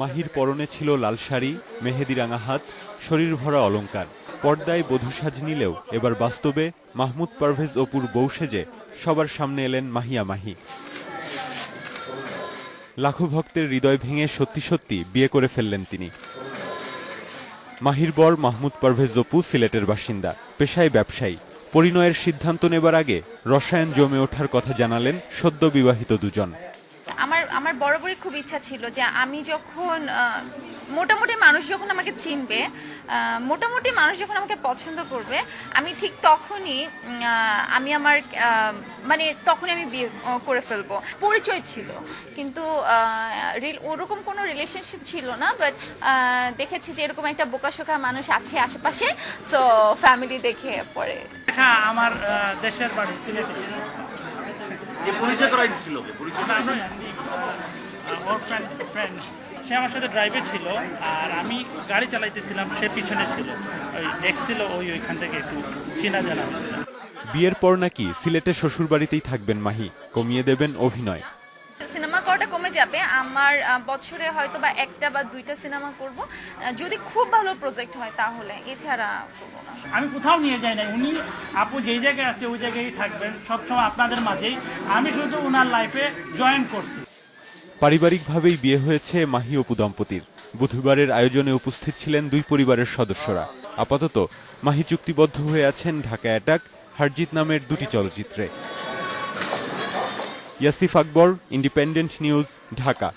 মাহির পরনে ছিল লাল শাড়ি, মেহেদি রাঙা হাত, শরীর ভরা অলংকার। পর্দায় বধূ সাজ নিলেও এবার বাস্তবে মাহমুদ পারভেজ অপুর বউ সেজে সবার সামনে এলেন মাহিয়া মাহি। লাখো ভক্তের হৃদয় ভেঙে সত্যি সত্যি বিয়ে করে ফেললেন তিনি। মাহির বর মাহমুদ পারভেজ অপু সিলেটের বাসিন্দা, পেশায় ব্যবসায়ী। পরিণয়ের সিদ্ধান্ত নেবার আগে রসায়ন জমে ওঠার কথা জানালেন সদ্য বিবাহিত দুজন। আমার আমার বরাবরই খুব ইচ্ছা ছিল যে আমি যখন মোটামুটি মানুষ যখন আমাকে চিনবে মোটামুটি মানুষ যখন আমাকে পছন্দ করবে, আমি ঠিক তখনই আমি আমার মানে তখনই আমি বিয়ে করে ফেলব। পরিচয় ছিল, কিন্তু ওরকম কোনো রিলেশনশিপ ছিল না বাট দেখেছি যে এরকম একটা বোকাশোকা মানুষ আছে আশেপাশে সো ফ্যামিলি দেখে পরে। এটা আমার দেশের বাড়ি করাই দিছিল ওকে পরিচয় ওর ফ্রেন্ড ফ্রেন্ড সে আমার সাথে ড্রাইভে ছিল আর আমি গাড়ি চালাইতেছিলাম সে পিছনে ছিল। ওই দেখছিল ওই ওইখান থেকে একটু চেনা জানা বিয়ের পর নাকি সিলেটের শ্বশুরবাড়িতেই থাকবেন মাহি কমিয়ে দেবেন অভিনয়। কমে যাবে। আমার বছরে হয়তো বা একটা বা দুইটা সিনেমা করব। যদি খুব ভালো প্রজেক্ট হয় তাহলে এছাড়া করব না। আমি কোথাও নিয়ে যাই না উনি আপু যেই জায়গায় আছে ওই জায়গায় থাকবেন সবসময় আপনাদের মাঝেই। আমি শুধু ওনার লাইফে জয়েন করছি। পারিবারিকভাবেই বিয়ে হয়েছে মাহি অপু দম্পতির। বুধবারের আয়োজনে উপস্থিত ছিলেন দুই পরিবারের সদস্যরা। আপাতত মাহি চুক্তিবদ্ধ হয়ে আছেন ঢাকা অ্যাটাক হারজিত নামের দুটি চলচ্চিত্রে। Yasif Akbar independent news Dhaka